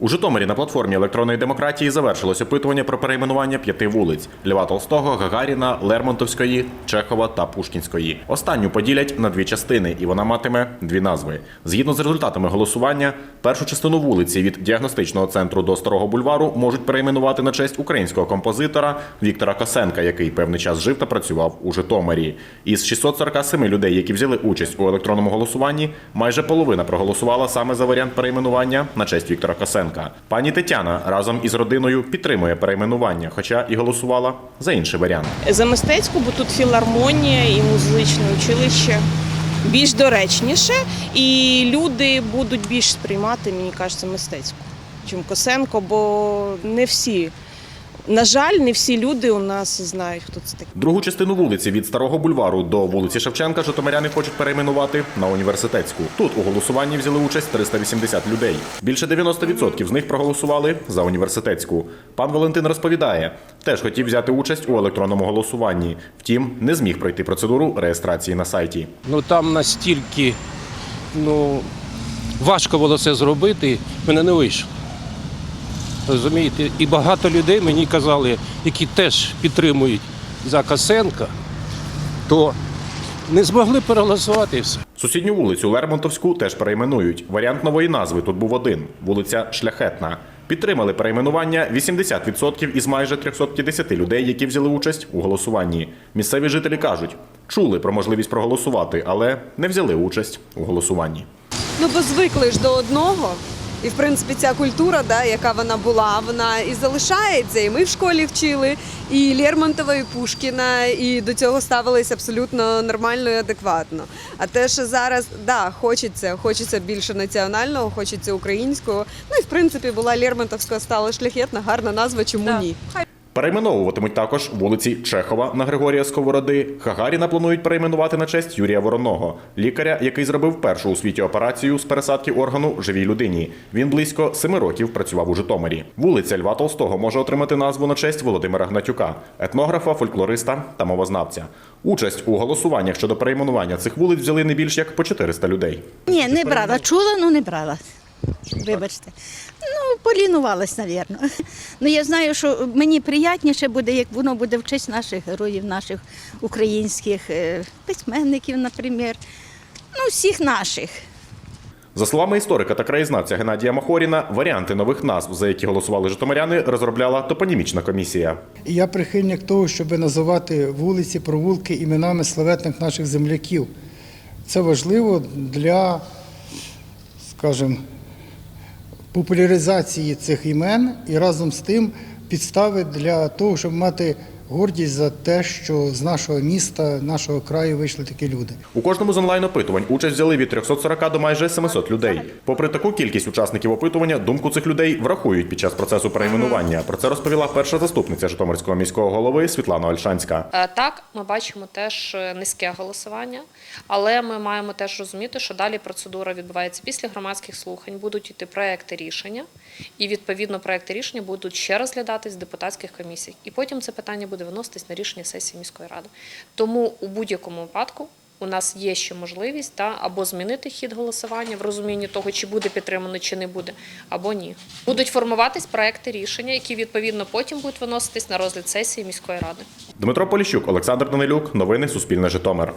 У Житомирі на платформі електронної демократії завершилось опитування про перейменування п'яти вулиць: Льва Толстого, Гагаріна, Лермонтовської, Чехова та Пушкінської. Останню поділять на дві частини, і вона матиме дві назви. Згідно з результатами голосування, першу частину вулиці від діагностичного центру до старого бульвару можуть перейменувати на честь українського композитора Віктора Косенка, який певний час жив та працював у Житомирі. Із 647 людей, які взяли участь у електронному голосуванні, майже половина проголосувала саме за варіант перейменування на честь Віктора Косенка. Пані Тетяна разом із родиною підтримує перейменування, хоча і голосувала за інший варіант. За мистецьку, бо тут філармонія і музичне училище більш доречніше, і люди будуть більш сприймати, мені кажеться, мистецьку, чим Косенко, бо не всі. На жаль, не всі люди у нас знають, хто це такий. Другу частину вулиці від старого бульвару до вулиці Шевченка Житомиряни хочуть перейменувати на університетську. Тут у голосуванні взяли участь 380 людей. Більше 90% з них проголосували за університетську. Пан Валентин розповідає, теж хотів взяти участь у електронному голосуванні. Втім, не зміг пройти процедуру реєстрації на сайті. Ну там настільки ну, важко було це зробити, мене не вийшло. Розумієте? І багато людей мені казали, які теж підтримують за Косенка, то не змогли переголосувати і все. Сусідню вулицю Лермонтовську теж перейменують. Варіант нової назви тут був один вулиця Шляхетна. Підтримали перейменування 80% із майже 350 людей, які взяли участь у голосуванні. Місцеві жителі кажуть, чули про можливість проголосувати, але не взяли участь у голосуванні. Ну бо звикли ж до одного. І в принципі ця культура, да, яка вона була, вона і залишається. І ми в школі вчили, і Лермонтова, і Пушкіна, і до цього ставились абсолютно нормально і адекватно. А те, що зараз да, хочеться, хочеться більше національного, хочеться українського. Ну і в принципі була Лермонтовська, стала шляхетна, гарна назва, чому ні? Перейменовуватимуть також вулиці Чехова на Григорія Сковороди. Хагаріна планують перейменувати на честь Юрія Вороного, лікаря, який зробив першу у світі операцію з пересадки органу живій людині. Він близько семи років працював у Житомирі. Вулиця Льва Толстого може отримати назву на честь Володимира Гнатюка, етнографа, фольклориста та мовознавця. Участь у голосуваннях щодо перейменування цих вулиць взяли не більш як по 400 людей. Ні, не брала. Чула, ну не брала. Вибачте. Ну, полінувалась, напевно. Ну, я знаю, що мені приятніше буде, як воно буде в честь наших героїв, наших українських е, письменників, наприклад. Ну, всіх наших. За словами історика та краєзнавця Геннадія Махоріна, варіанти нових назв, за які голосували житомиряни, розробляла топонімічна комісія. Я прихильник того, щоб називати вулиці, провулки іменами славетних наших земляків. Це важливо для, скажімо, популяризації цих імен і разом з тим підстави для того, щоб мати гордість за те, що з нашого міста, нашого краю вийшли такі люди. У кожному з онлайн-опитувань участь взяли від 340 до майже 700 людей. Попри таку кількість учасників опитування, думку цих людей врахують під час процесу перейменування. Про це розповіла перша заступниця Житомирського міського голови Світлана Ольшанська. Е, Так, ми бачимо теж е, низьке голосування, але ми маємо теж розуміти, що далі процедура відбувається після громадських слухань. Будуть йти проекти рішення, і відповідно проекти рішення будуть ще розглядатись в депутатських комісіях. І потім це питання буде виноситись на рішення сесії міської ради. Тому у будь-якому випадку. У нас є ще можливість та або змінити хід голосування в розумінні того, чи буде підтримано, чи не буде, або ні. Будуть формуватись проекти рішення, які відповідно потім будуть виноситись на розгляд сесії міської ради. Дмитро Поліщук, Олександр Данилюк. Новини Суспільне Житомир.